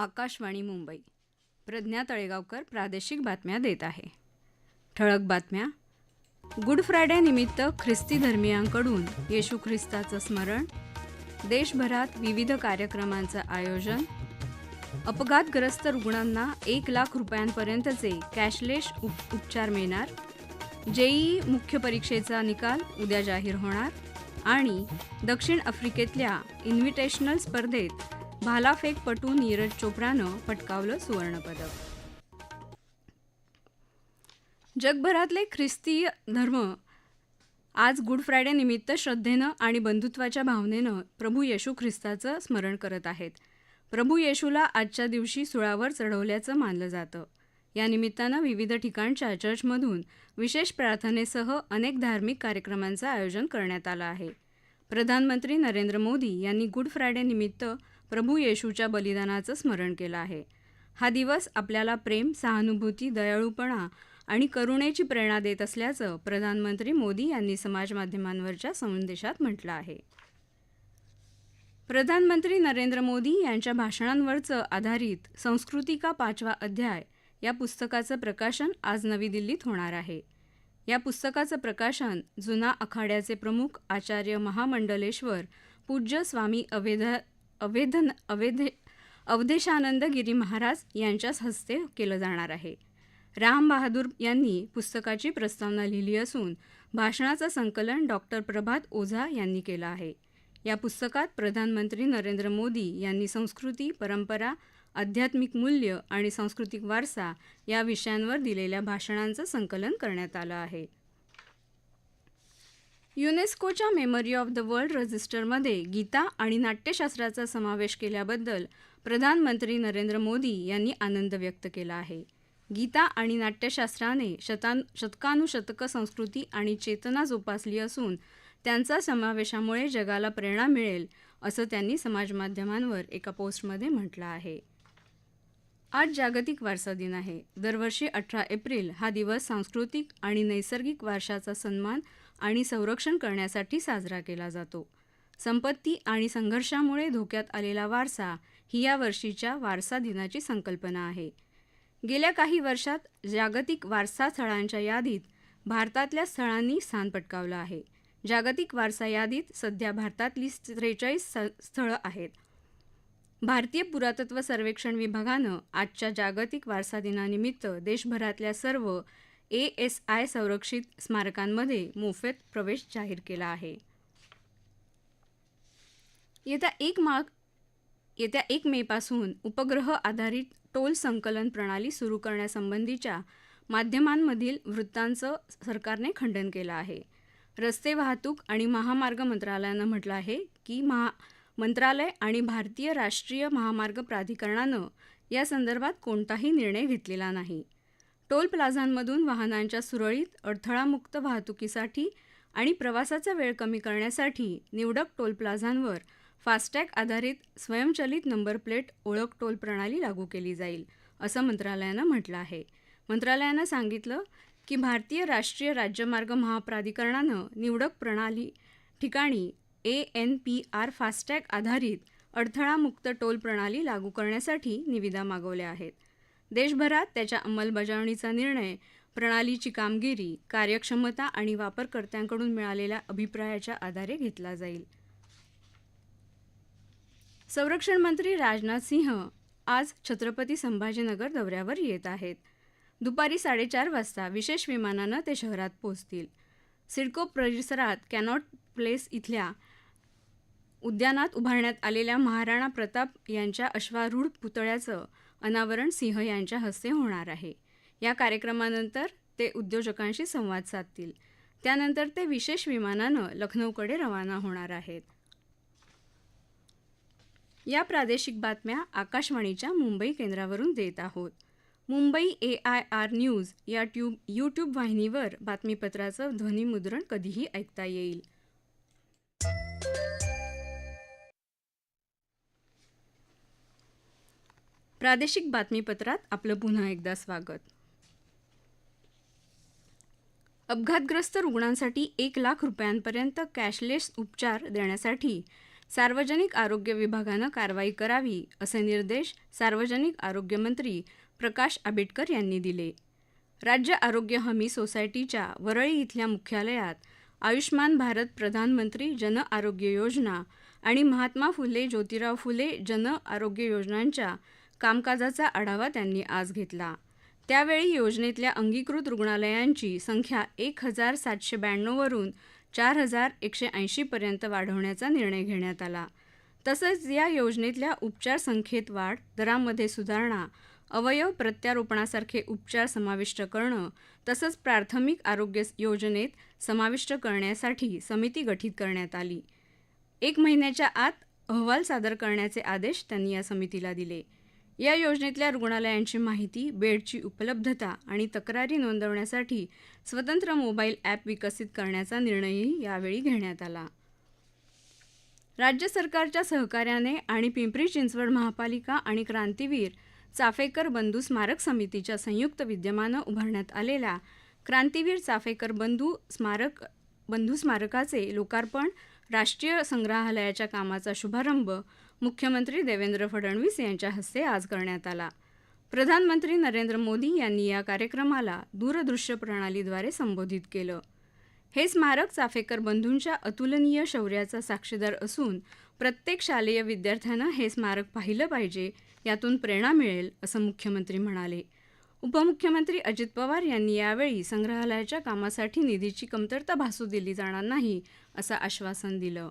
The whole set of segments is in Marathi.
आकाशवाणी मुंबई. प्रज्ञा तळेगावकर प्रादेशिक बातम्या देत आहे. ठळक बातम्या. गुड फ्रायडे निमित्त ख्रिस्ती धर्मियांकडून येशू ख्रिस्ताचं स्मरण. देशभरात विविध कार्यक्रमांचं आयोजन. अपघातग्रस्त रुग्णांना एक लाख रुपयांपर्यंतचे कॅशलेस उप उपचार मिळणार. जेई मुख्य परीक्षेचा निकाल उद्या जाहीर होणार. आणि दक्षिण आफ्रिकेतल्या इन्व्हिटेशनल स्पर्धेत भालाफेकपटू नीरज चोप्रानं पटकावलं सुवर्णपदक. जगभरातले ख्रिस्तीय धर्म आज गुड फ्रायडे निमित्त श्रद्धेनं आणि बंधुत्वाच्या भावनेनं प्रभू येशू ख्रिस्ताचं स्मरण करत आहेत. प्रभू येशूला आजच्या दिवशी सुळावर चढवल्याचं मानलं जातं. या निमित्तानं विविध ठिकाणच्या चर्चमधून विशेष प्रार्थनेसह अनेक धार्मिक कार्यक्रमांचं आयोजन करण्यात आलं आहे. प्रधानमंत्री नरेंद्र मोदी यांनी गुड फ्रायडे निमित्त प्रभू येशूच्या बलिदानाचं स्मरण केलं आहे. हा दिवस आपल्याला प्रेम सहानुभूती दयाळूपणा आणि करुणेची प्रेरणा देत असल्याचं प्रधानमंत्री मोदी यांनी समाजमाध्यमांवरच्या संदेशात म्हटलं आहे. प्रधानमंत्री नरेंद्र मोदी यांच्या भाषणांवरचं आधारित संस्कृतिका पाचवा अध्याय या पुस्तकाचं प्रकाशन आज नवी दिल्लीत होणार आहे. या पुस्तकाचं प्रकाशन जुना आखाड्याचे प्रमुख आचार्य महामंडलेश्वर पूज्य स्वामी अवेध अवेधन अवेधे अवधेशानंद गिरी महाराज यांच्याच हस्ते केलं जाणार आहे. राम बहादूर यांनी पुस्तकाची प्रस्तावना लिहिली असून भाषणाचं संकलन डॉक्टर प्रभात ओझा यांनी केलं आहे. या पुस्तकात प्रधानमंत्री नरेंद्र मोदी यांनी संस्कृती परंपरा आध्यात्मिक मूल्य आणि सांस्कृतिक वारसा या विषयांवर दिलेल्या भाषणांचं संकलन करण्यात आलं आहे. युनेस्कोच्या मेमरी ऑफ द वर्ल्ड रजिस्टरमध्ये गीता आणि नाट्यशास्त्राचा समावेश केल्याबद्दल प्रधानमंत्री नरेंद्र मोदी यांनी आनंद व्यक्त केला आहे. गीता आणि नाट्यशास्त्राने शतान शतकानुशतकं संस्कृती आणि चेतना जोपासली असून त्यांचा समावेशामुळे जगाला प्रेरणा मिळेल असं त्यांनी समाजमाध्यमांवर एका पोस्टमध्ये म्हटलं आहे. आज जागतिक वारसा दिन आहे. दरवर्षी अठरा एप्रिल हा दिवस सांस्कृतिक आणि नैसर्गिक वारशाचा सन्मान आणि संरक्षण करण्यासाठी साजरा केला जातो. संपत्ती आणि संघर्षामुळे धोक्यात आलेला वारसा ही या वर्षीच्या वारसा दिनाची संकल्पना आहे. गेल्या काही वर्षात जागतिक वारसा स्थळांच्या यादीत भारतातल्या स्थळांनी स्थान पटकावलं आहे. जागतिक वारसा यादीत सध्या भारतातली त्रेचाळीस स्थळं आहेत. भारतीय पुरातत्व सर्वेक्षण विभागानं आजच्या जागतिक वारसा दिनानिमित्त देशभरातल्या सर्व ए एस आय संरक्षित स्मारकांमध्ये मोफत प्रवेश जाहीर केला आहे. येत्या एक माग येत्या एक मेपासून उपग्रह आधारित टोल संकलन प्रणाली सुरू करण्यासंबंधीच्या माध्यमांमधील वृत्तांचं सरकारने खंडन केलं आहे. रस्ते वाहतूक आणि महामार्ग मंत्रालयानं म्हटलं आहे की महा मंत्रालय आणि भारतीय राष्ट्रीय महामार्ग प्राधिकरणानं या संदर्भात कोणताही निर्णय घेतलेला नाही. टोल प्लाझांमधून वाहनांच्या सुरळीत अडथळामुक्त वाहतुकीसाठी आणि प्रवासाचा वेळ कमी करण्यासाठी निवडक टोल प्लाझांवर फास्टॅग आधारित स्वयंचलित नंबर प्लेट ओळख टोल प्रणाली लागू केली जाईल असं मंत्रालयानं म्हटलं आहे. मंत्रालयानं सांगितलं की भारतीय राष्ट्रीय राज्यमार्ग महाप्राधिकरणानं निवडक प्रणाली ठिकाणी A N P R FASTag आधारित अडथळामुक्त टोल प्रणाली लागू करण्यासाठी निविदा मागवल्या आहेत. देशभरात त्याच्या अंमलबजावणीचा निर्णय प्रणालीची कामगिरी कार्यक्षमता आणि वापरकर्त्यांकडून मिळालेल्या अभिप्रायाच्या आधारे घेतला जाईल. संरक्षण मंत्री राजनाथ सिंह आज छत्रपती संभाजीनगर दौऱ्यावर येत आहेत. दुपारी साडेचार वाजता विशेष विमानानं ते शहरात पोहोचतील. सिडको परिसरात कॅनॉट प्लेस इथल्या उद्यानात उभारण्यात आलेल्या महाराणा प्रताप यांच्या अश्वारूढ पुतळ्याचं अनावरण सिंह यांच्या हस्ते होणार आहे. या कार्यक्रमानंतर ते उद्योजकांशी संवाद साधतील. त्यानंतर ते विशेष विमानानं लखनौकडे रवाना होणार आहेत. या प्रादेशिक बातम्या आकाशवाणीच्या मुंबई केंद्रावरून देत आहोत. Mumbai A I R news या ट्यूब यूट्यूब वाहिनीवर बातमीपत्राचं ध्वनिमुद्रण कधीही ऐकता येईल. प्रादेशिक बातमीपत्रात आपलं पुन्हा एकदा स्वागत. अपघातग्रस्त रुग्णांसाठी एक लाख रुपयांपर्यंत कॅशलेस उपचार देण्यासाठी सार्वजनिक आरोग्य विभागानं कारवाई करावी असे निर्देश सार्वजनिक आरोग्यमंत्री प्रकाश आंबेडकर यांनी दिले. राज्य आरोग्य हमी सोसायटीच्या वरळी इथल्या मुख्यालयात आयुष्मान भारत प्रधानमंत्री जन आरोग्य योजना आणि महात्मा फुले ज्योतिराव फुले जन आरोग्य योजनांच्या कामकाजाचा आढावा त्यांनी आज घेतला. त्यावेळी योजनेतल्या अंगीकृत रुग्णालयांची संख्या एक हजार सातशे ब्याण्णववरून चार हजार एकशे ऐंशीपर्यंत वाढवण्याचा निर्णय घेण्यात आला. तसंच या योजनेतल्या उपचार संख्येत वाढ दरामध्ये सुधारणा अवयव प्रत्यारोपणासारखे उपचार समाविष्ट करणं तसंच प्राथमिक आरोग्य योजनेत समाविष्ट करण्यासाठी समिती गठीत करण्यात आली. एक महिन्याच्या आत अहवाल सादर करण्याचे आदेश त्यांनी या समितीला दिले. या योजनेतल्या रुग्णालयांची माहिती बेडची उपलब्धता आणि तक्रारी नोंदवण्यासाठी स्वतंत्र मोबाईल ॲप विकसित करण्याचा निर्णयही यावेळी घेण्यात आला. राज्य सरकारच्या सहकार्याने आणि पिंपरी चिंचवड महापालिका आणि क्रांतीवीर चाफेकर बंधू स्मारक समितीच्या संयुक्त विद्यमानं उभारण्यात आलेल्या क्रांतीवीर चाफेकर बंधू स्मारक बंधू स्मारकाचे लोकार्पण राष्ट्रीय संग्रहालयाच्या कामाचा शुभारंभ मुख्यमंत्री देवेंद्र फडणवीस यांच्या हस्ते आज करण्यात आला. प्रधानमंत्री नरेंद्र मोदी यांनी या कार्यक्रमाला दूरदृश्य प्रणालीद्वारे संबोधित केलं. हे स्मारक चाफेकर बंधूंच्या अतुलनीय शौर्याचा साक्षीदार असून प्रत्येक शालेय विद्यार्थ्यानं हे स्मारक पाहिलं पाहिजे यातून प्रेरणा मिळेल असं मुख्यमंत्री म्हणाले. उपमुख्यमंत्री अजित पवार यांनी यावेळी संग्रहालयाच्या कामासाठी निधीची कमतरता भासू दिली जाणार नाही असं आश्वासन दिलं.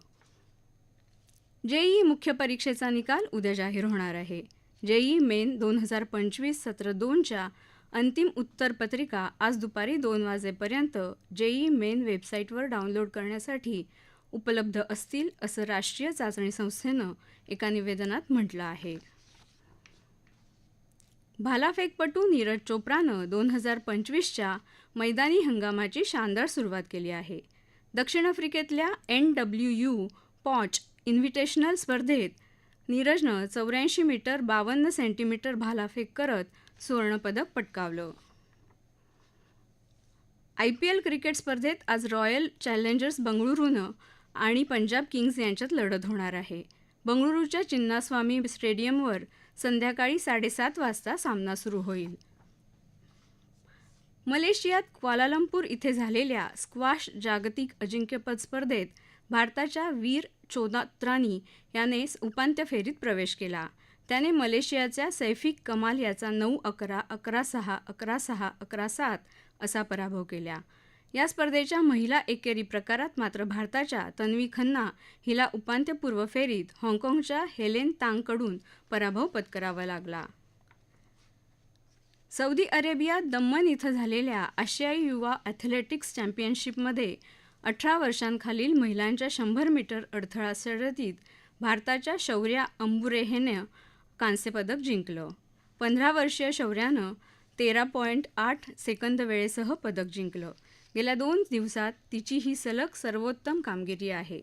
जेईई मुख्य परीक्षेचा निकाल उद्या जाहीर होणार आहे. जेईई मेन दोन हजार पंचवीस सत्र दोनच्या अंतिम उत्तरपत्रिका आज दुपारी दोन वाजेपर्यंत जेईई मेन वेबसाईटवर डाउनलोड करण्यासाठी उपलब्ध असतील असं राष्ट्रीय चाचणी संस्थेनं एका निवेदनात म्हटलं आहे. भालाफेकपटू नीरज चोप्रानं दोन हजार पंचवीसच्या मैदानी हंगामाची शानदार सुरुवात केली आहे. दक्षिण आफ्रिकेतल्या N W U Potch Invitational स्पर्धेत नीरजनं चौऱ्याऐंशी मीटर बावन्न सेंटीमीटर भालाफेक करत सुवर्णपदक पटकावलं. आय पी एल क्रिकेट स्पर्धेत आज रॉयल चॅलेंजर्स बंगळुरूनं आणि पंजाब किंग्ज यांच्यात लढत होणार आहे. बंगळुरूच्या चिन्नास्वामी स्टेडियमवर संध्याकाळी साडेसात वाजता सामना सुरू होईल. मलेशियात क्वालालंपूर इथे झालेल्या स्क्वॅश जागतिक अजिंक्यपद स्पर्धेत भारताच्या वीर चोदात्रानी याने उपांत्य फेरीत प्रवेश केला. त्याने मलेशियाच्या सैफिक कमाल याचा नऊ अकरा अकरा सहा अकरा सहा अकरा सात असा पराभव केला. या स्पर्धेच्या महिला एकेरी प्रकारात मात्र भारताच्या तन्वी खन्ना हिला उपांत्यपूर्व फेरीत हाँगकाँगच्या हेलेन तांगकडून पराभव पत्करावा लागला. सौदी अरेबियात दम्मन इथं झालेल्या आशियाई युवा ॲथलेटिक्स चॅम्पियनशिपमध्ये अठरा वर्षांखालील महिलांच्या शंभर मीटर अडथळा शर्यतीत भारताच्या शौर्या अंबुरेहेनं कांस्यपदक जिंकलं. पंधरा वर्षीय शौर्यानं तेरा पॉईंट आठ सेकंद वेळेसह पदक जिंकलं. गेल्या दोन दिवसात तिची ही सलग सर्वोत्तम कामगिरी आहे.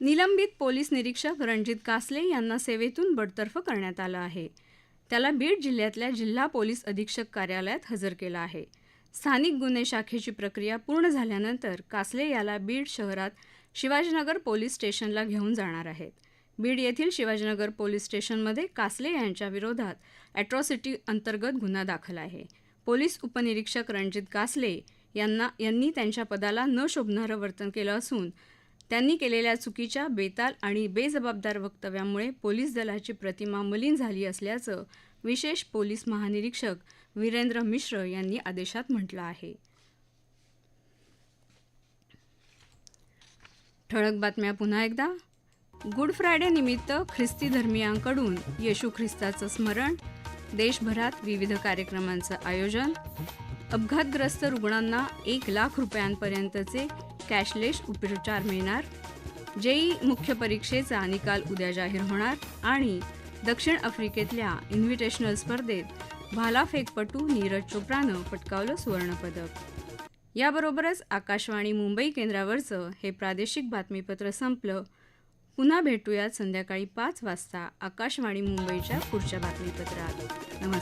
निलंबित पोलीस निरीक्षक रणजित कासले यांना सेवेतून बडतर्फ करण्यात आलं आहे. त्याला बीड जिल्ह्यातल्या जिल्हा पोलीस अधीक्षक कार्यालयात हजर केलं आहे. स्थानिक गुन्हे शाखेची प्रक्रिया पूर्ण झाल्यानंतर कासले याला बीड शहरात शिवाजीनगर पोलीस स्टेशनला घेऊन जाणार आहेत. बीड येथील शिवाजीनगर पोलीस स्टेशनमध्ये कासले यांच्या विरोधात ॲट्रॉसिटी अंतर्गत गुन्हा दाखल आहे. पोलीस उपनिरीक्षक रणजित कासले यांना यांनी त्यांच्या पदाला न शोभणारं वर्तन केलं असून त्यांनी केलेल्या चुकीच्या बेताल आणि बेजबाबदार वक्तव्यामुळे पोलीस दलाची प्रतिमा मलिन झाली असल्याचं विशेष पोलीस महानिरीक्षक वीरेंद्र मिश्र यांनी आदेशात म्हटलं आहे. ठळक बातम्या पुन्हा एकदा. गुड फ्रायडे निमित्त ख्रिस्ती धर्मियांकडून येशू ख्रिस्ताचं स्मरण. देशभरात विविध कार्यक्रमांचं आयोजन. अपघातग्रस्त रुग्णांना एक लाख रुपयांपर्यंतचे कॅशलेस उपचार मिळणार. जेई मुख्य परीक्षेचा निकाल उद्या जाहीर होणार आणि दक्षिण आफ्रिकेतल्या इन्व्हिटेशनल स्पर्धेत भालाफेकपटू नीरज चोप्रानं पटकावलं सुवर्णपदक. याबरोबरच आकाशवाणी मुंबई केंद्रावरचं हे प्रादेशिक बातमीपत्र संपलं. पुन्हा भेटूयात संध्याकाळी पाच वाजता आकाशवाणी मुंबईच्या पुढच्या बातमीपत्रात. नमस्कार.